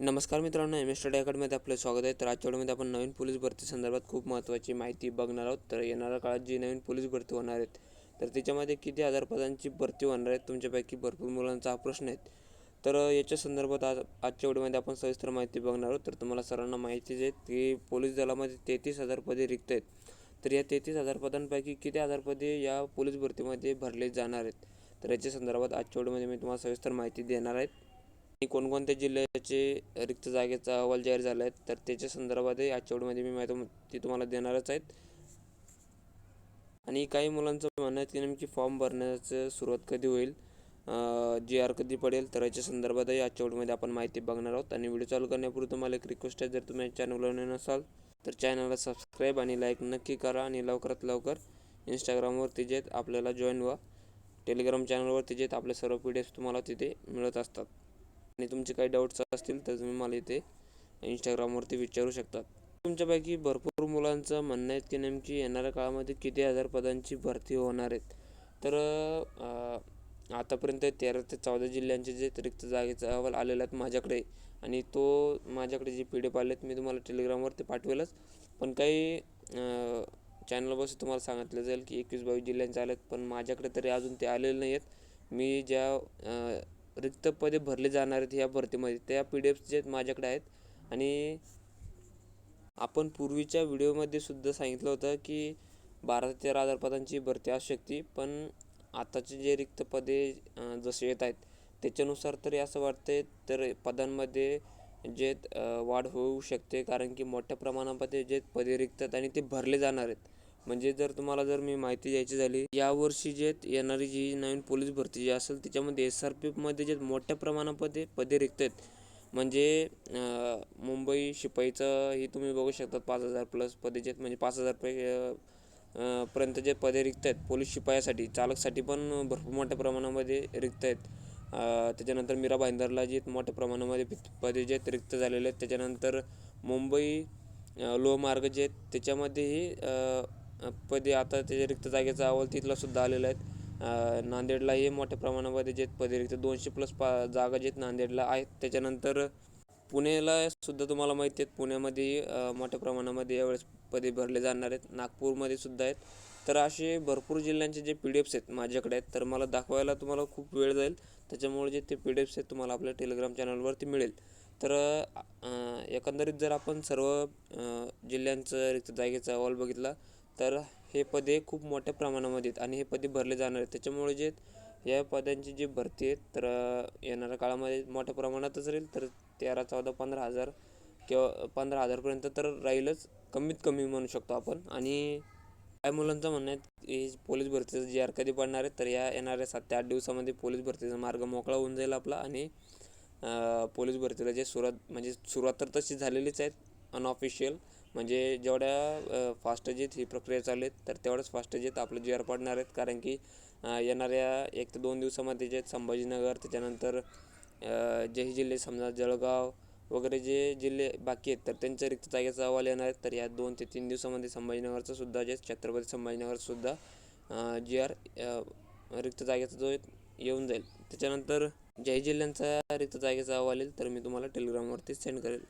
नमस्कार मित्रांनो M S study अकॅडमीमध्ये आपलं स्वागत आहे. तर आजच्या आपण नवीन पोलीस भरती संदर्भात खूप महत्त्वाची माहिती बघणार आहोत. तर येणाऱ्या काळात जी नवीन पोलीस भरती होणार आहेत तर त्याच्यामध्ये किती हजार पदांची भरती होणार आहेत तुमच्यापैकी भरपूर मुलांचा हा प्रश्न आहे. तर याच्या संदर्भात आज आजच्या व्हिडिओमध्ये आपण सविस्तर माहिती बघणार आहोत. तर तुम्हाला सर्वांना माहितीच आहे की पोलीस दलामध्ये तेहतीस हजार पदे रिक्त आहेत. तर या तेहतीस हजार पदांपैकी किती हजार पदे या पोलीस भरतीमध्ये भरले जाणार आहेत? तर याच्या संदर्भात आजच्या व्हिडिओमध्ये मी तुम्हाला सविस्तर माहिती देणार आहे. आणि कोणकोणत्या जिल्ह्याचे रिक्त जागेचा अहवाल जाहीर झाला आहे तर त्याच्या संदर्भातही आजच्या व्हिडिओमध्ये मी माहिती ती तुम्हाला देणारच आहेत. आणि काही मुलांचं म्हणणं आहे की नेमकी फॉर्म भरण्याचं सुरुवात कधी होईल जी आर कधी पडेल तर याच्या संदर्भातही आजच्या व्हिडिओमध्ये आपण माहिती बघणार आहोत. आणि व्हिडिओ चालू करण्यापूर्वी तुम्हाला एक रिक्वेस्ट आहे जर तुम्ही चॅनलवर नसाल तर चॅनलला सबस्क्राईब आणि लाईक नक्की करा आणि लवकरात लवकर इंस्टाग्रामवर जे आपल्याला जॉईन व्हा. टेलिग्राम चॅनलवर जे आपले सर्व पी डी एफ तुम्हाला तिथे मिळत असतात. आणि तुमचे काही डाऊट्स असतील तर तुम्ही मला इथे इंस्टाग्रामवरती विचारू शकतात तुमच्यापैकी भरपूर मुलांचं म्हणणं आहे की नेमकी येणाऱ्या काळामध्ये किती हजार पदांची भरती होणार आहेत. तर आतापर्यंत तेरा ते चौदा जिल्ह्यांचे जे अतिरिक्त जागेचा अहवाल आलेला आहेत माझ्याकडे आणि तो माझ्याकडे जे पी डी एफ आलेत मी तुम्हाला टेलिग्रामवरती पाठवेलच. पण काही चॅनलपासून तुम्हाला सांगितलं जाईल की एकवीस बावीस जिल्ह्यांचे आलेत पण माझ्याकडे तरी अजून ते आलेले नाही आहेत मी ज्या रिक्त पदे भरले जाणार आहेत ह्या भरतीमध्ये. त्या पी डी एफ जे माझ्याकडे आहेत. आणि आपण पूर्वीच्या व्हिडिओमध्ये सुद्धा सांगितलं होतं की बारा ते तेरा हजार पदांची भरती असू शकते. पण आताचे जे रिक्त पदे जसे येत आहेत त्याच्यानुसार तरी असं वाटते तर पदांमध्ये जे वाढ होऊ शकते. कारण की मोठ्या प्रमाणामध्ये जे पदे रिक्त आहेत आणि ते भरले जाणार आहेत. म्हणजे जर तुम्हाला जर मी माहिती द्यायची झाली यावर्षी जे येणारी जी नवीन पोलीस भरती जी असेल त्याच्यामध्ये एस आर पी एफमध्ये जे मोठ्या प्रमाणामध्ये पदे रिक्त आहेत. म्हणजे मुंबई शिपाईचं ही तुम्ही बघू शकता पाच हजार प्लस पदे जे म्हणजे पाच हजार पर्यंत जे पदे रिक्त आहेत पोलीस शिपायासाठी चालकसाठी पण भरपूर मोठ्या प्रमाणामध्ये रिक्त आहेत. त्याच्यानंतर मीरा भाईंदरला जे मोठ्या प्रमाणामध्ये पदे जे आहेत रिक्त झालेले आहेत. त्याच्यानंतर मुंबई लोहमार्ग जे आहेत त्याच्यामध्येही पदे आता त्याच्या रिक्त जागेचा अहवाल तिथला सुद्धा आलेला आहेत. नांदेडलाही मोठ्या प्रमाणामध्ये जे पदे रिक्त दोनशे प्लस पा जागा जे नांदेडला आहेत त्याच्यानंतर पुण्याला सुद्धा तुम्हाला माहिती आहेत पुण्यामध्ये मोठ्या प्रमाणामध्ये यावेळेस पदे भरले जाणार आहेत. नागपूरमध्ये सुद्धा आहेत. तर असे भरपूर जिल्ह्यांचे जे पी डी एफ्स आहेत माझ्याकडे आहेत तर मला दाखवायला तुम्हाला खूप वेळ जाईल. त्याच्यामुळे जे ते पी डी एफ्स आहेत तुम्हाला आपल्या टेलिग्राम चॅनलवरती मिळेल. तर एकंदरीत जर आपण सर्व जिल्ह्यांचं रिक्त जागेचा अहवाल बघितला तर हे पदे खूप मोठ्या प्रमाणामध्ये आहेत आणि हे पदे भरले जाणार आहेत. त्याच्यामुळे जे या पदांची जी भरती आहेत तर येणाऱ्या काळामध्ये मोठ्या प्रमाणातच राहील. तर तेरा चौदा पंधरा हजार किंवा पंधरा हजारपर्यंत तर राहीलच. कमीत कमी म्हणू शकतो आपण. आणि काय मुलांचं म्हणणं आहे की पोलीस भरतीचं जी आर कधी पडणार आहे तर या येणाऱ्या सात ते आठ दिवसामध्ये पोलीस भरतीचा मार्ग मोकळा होऊन जाईल आपला. आणि पोलीस भरतीला जे सुरुवात म्हणजे सुरुवात तर तशी झालेलीच आहेत अनऑफिशियल म्हणजे जेवढ्या फास्ट जेत ही प्रक्रिया चालू आहेत तर तेवढंच फास्ट जेत आपलं जी आर पडणार आहेत. कारण की येणाऱ्या एक ते दोन दिवसामध्ये जे संभाजीनगर त्याच्यानंतर जे जिल्हे समजा जळगाव वगैरे जे जिल्हे बाकी आहेत तर त्यांच्या रिक्त जागेचा अहवाल येणार आहेत. तर या दोन ते तीन दिवसामध्ये संभाजीनगरचं सुद्धा जे छत्रपती संभाजीनगरसुद्धा जी आर रिक्त जागेचा जो येऊन जाईल. त्याच्यानंतर ज्याही जिल्ह्यांचा रिक्त जागेचा अहवाल येईल तर मी तुम्हाला टेलिग्रामवरती सेंड करेल.